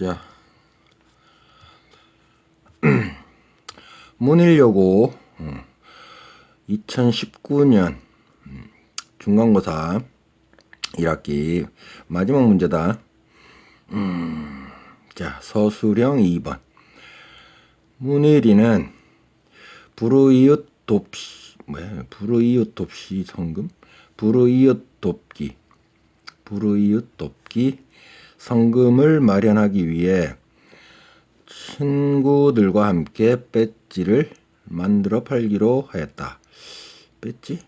자, 문일여고 2019년 음, 중간고사 1학기 마지막 문제다. 음, 자, 서술형 2번. 문일이는 불우이웃 돕시 뭐야? 불우이웃 돕시 성금? 불우이웃 돕기. 불우이웃 돕기 성금을 마련하기 위해 친구들과 함께 배지를 만들어 팔기로 하였다. 배지?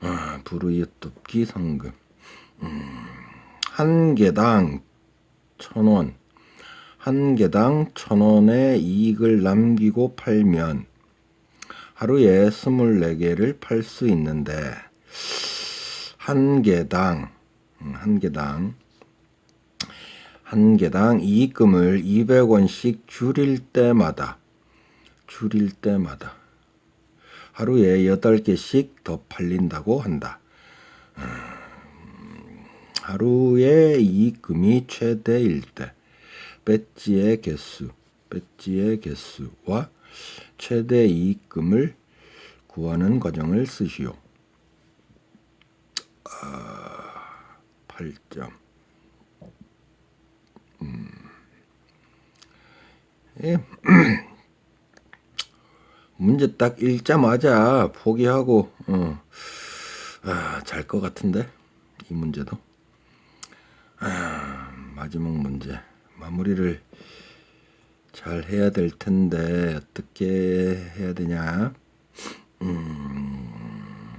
아, 돕기 성금. 음, 한 개당 천 원. 한 개당 천 원의 이익을 남기고 팔면 하루에 24개를 팔 수 있는데 한 개당 음, 한 개당 한 개당 이익금을 200원씩 줄일 때마다 줄일 때마다 하루에 8개씩 더 팔린다고 한다. 음, 하루에 이익금이 최대일 때 배지의 개수, 배지의 개수와 최대 이익금을 구하는 과정을 쓰시오. 아, 8점. 문제 딱 읽자마자 포기하고 어. 아, 잘 것 같은데? 이 문제도? 아, 마지막 문제. 마무리를 잘 해야 될 텐데 어떻게 해야 되냐? 음,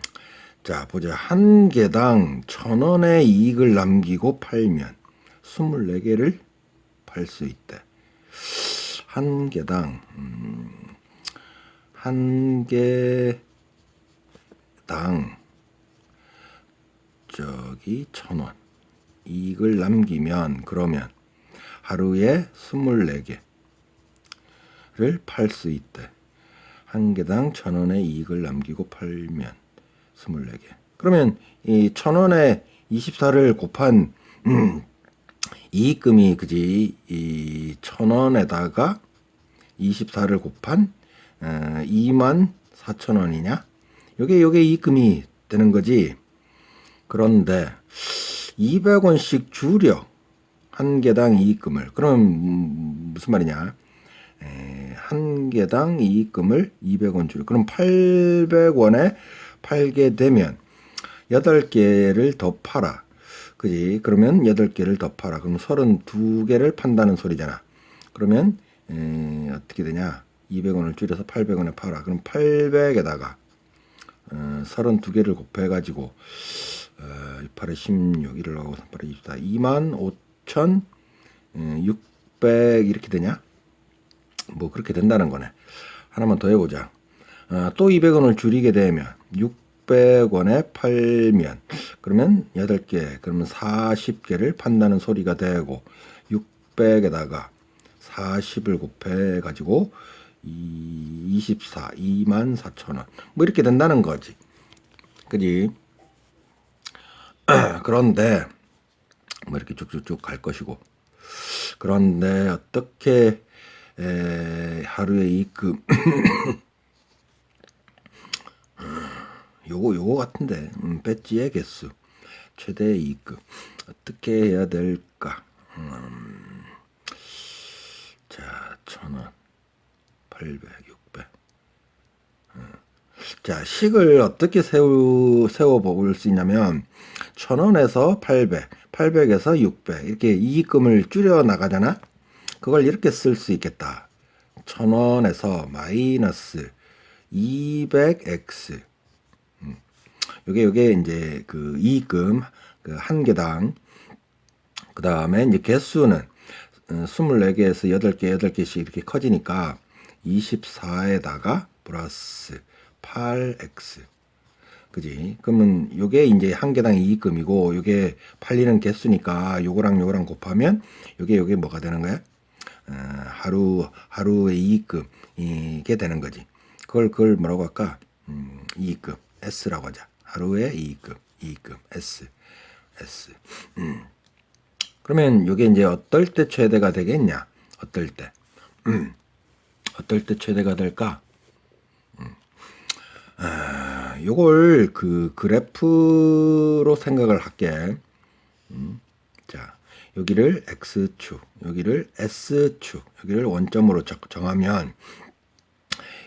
자 보자. 한 개당 천 원의 이익을 남기고 팔면 24개를 팔 수 있대 한 개당 음, 한 개당 저기 천 원 이익을 남기면 그러면 하루에 24개를 팔 수 있대. 한 개당 천 원의 이익을 남기고 팔면 24개. 그러면 이 천 원에 24를 곱한 음, 이익금이 그지 이 천 원에다가 24를 곱한 어, 2만 4천 원이냐? 요게 요게 이익금이 되는 거지. 그런데 200원씩 줄여 한 개당 이익금을 그럼 음, 무슨 말이냐? 에, 한 개당 이익금을 200원 줄여. 그럼 800원에 팔게 되면 8개를 더 팔아. 그지? 그러면 8개를 더 팔아. 그럼 32개를 판다는 소리잖아. 그러면 에, 어떻게 되냐? 200원을 줄여서 800원에 팔아. 그럼 800에다가 어, 32개를 곱해 가지고 어, 28에 16, 1을 하고 38에 24, 2만 5천 600 이렇게 되냐? 뭐 그렇게 된다는 거네. 하나만 더 해보자. 어, 또 200원을 줄이게 되면 600원에 팔면 그러면 8개 그러면 40개를 판다는 소리가 되고 600에다가 40을 곱해 가지고 24, 2만 4천 원. 뭐 이렇게 된다는 거지. 그지? 그런데 뭐 이렇게 쭉쭉쭉 갈 것이고. 그런데 어떻게 에, 하루에 이익금 요거 요거 같은데 음, 배지의 개수 최대 이익금 어떻게 해야 될까? 음, 자, 천 원, 800, 600. 음. 자, 식을 어떻게 세우, 세워 볼 수 있냐면, 천 원에서 800, 800에서 600, 이렇게 이익금을 줄여 나가잖아? 그걸 이렇게 쓸 수 있겠다. 천 원에서 마이너스 200x. 음. 요게, 요게 이제 그 이익금, 그 한 개당. 그 다음에 이제 개수는 24개에서 8개, 8개씩 이렇게 커지니까 24에다가 플러스 8x. 그지? 그러면 요게 이제 한 개당 이익금이고 요게 팔리는 개수니까 요거랑 요거랑 곱하면 요게 요게 뭐가 되는 거야? 어, 하루 하루의 이익금 이게 되는 거지. 그걸 그걸 뭐라고 할까? 음, 이익금 S라고 하자. 하루의 이익금 이익금 S S. 음. 그러면 이게 이제 어떨 때 최대가 되겠냐? 어떨 때? 음, 어떨 때 최대가 될까? 음, 아, 요걸 그 그래프로 생각을 할게. 음, 자, 여기를 x축, 여기를 s축, 여기를 원점으로 적- 정하면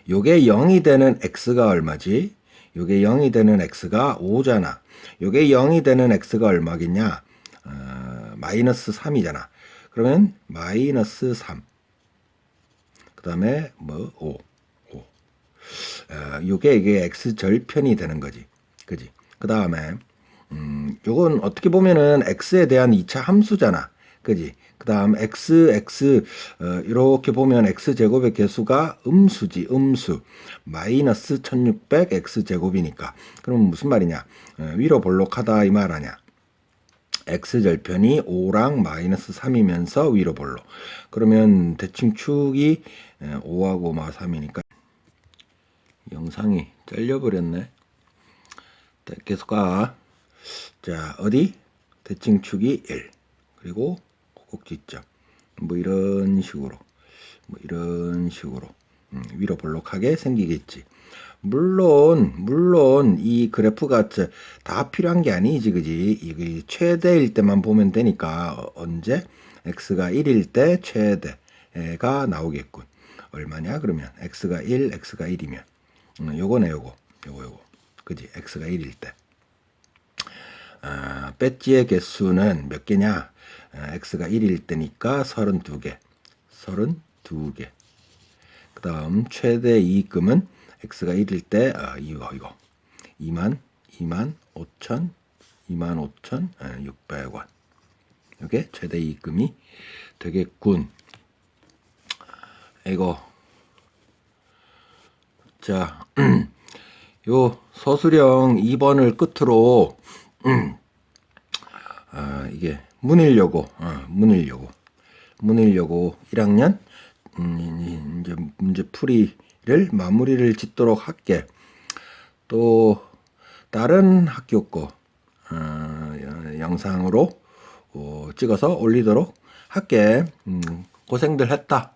요게 0이 되는 x가 얼마지? 요게 0이 되는 x가 5잖아. 요게 0이 되는 x가 얼마겠냐? 어, 마이너스 3이잖아. 그러면 마이너스 3. 그 다음에 뭐 5. 5. 어, 요게 이게 x 절편이 되는 거지. 그지? 그 다음에 음, 요건 어떻게 보면은 x에 대한 2차 함수잖아. 그지? 그 다음 x, x, 어, 이렇게 보면 x 제곱의 개수가 음수지, 음수. 마이너스 1600 x 제곱이니까. 그럼 무슨 말이냐? 어, 위로 볼록하다 이 말 아냐? X 절편이 5랑 마이너스 3이면서 위로 볼록. 그러면 대칭 축이 5하고 마 3이니까 영상이 잘려버렸네. 자, 계속 가. 자, 어디? 대칭 축이 1. 그리고 꼭지점. 뭐 이런 식으로. 뭐 이런 식으로. 음, 위로 볼록하게 생기겠지. 물론, 물론, 이 그래프가 저- 다 필요한 게 아니지, 그지? 이게 최대일 때만 보면 되니까, 어, 언제? x가 1일 때 최대가 나오겠군. 얼마냐? 그러면 x가 1, x가 1이면. 음, 요거네, 요거. 요거, 요거. 그지? x가 1일 때. 아, 배지의 개수는 몇 개냐? 아, x가 1일 때니까 32개. 32개. 그 다음 최대 이익금은 x가 1일 때 아, 이거 이거 2만 2만 5천 2만 5천 600원. 이게 최대 이익금이 되겠군. 이거 자, 요 서술형 2번을 끝으로 아, 이게 문일여고, 어, 문일여고, 문일여고 1학년 음, 이제 문제 풀이 를 마무리를 짓도록 할게. 또 다른 학교 거 어, 여- 영상으로 어, 찍어서 올리도록 할게. 음, 고생들 했다.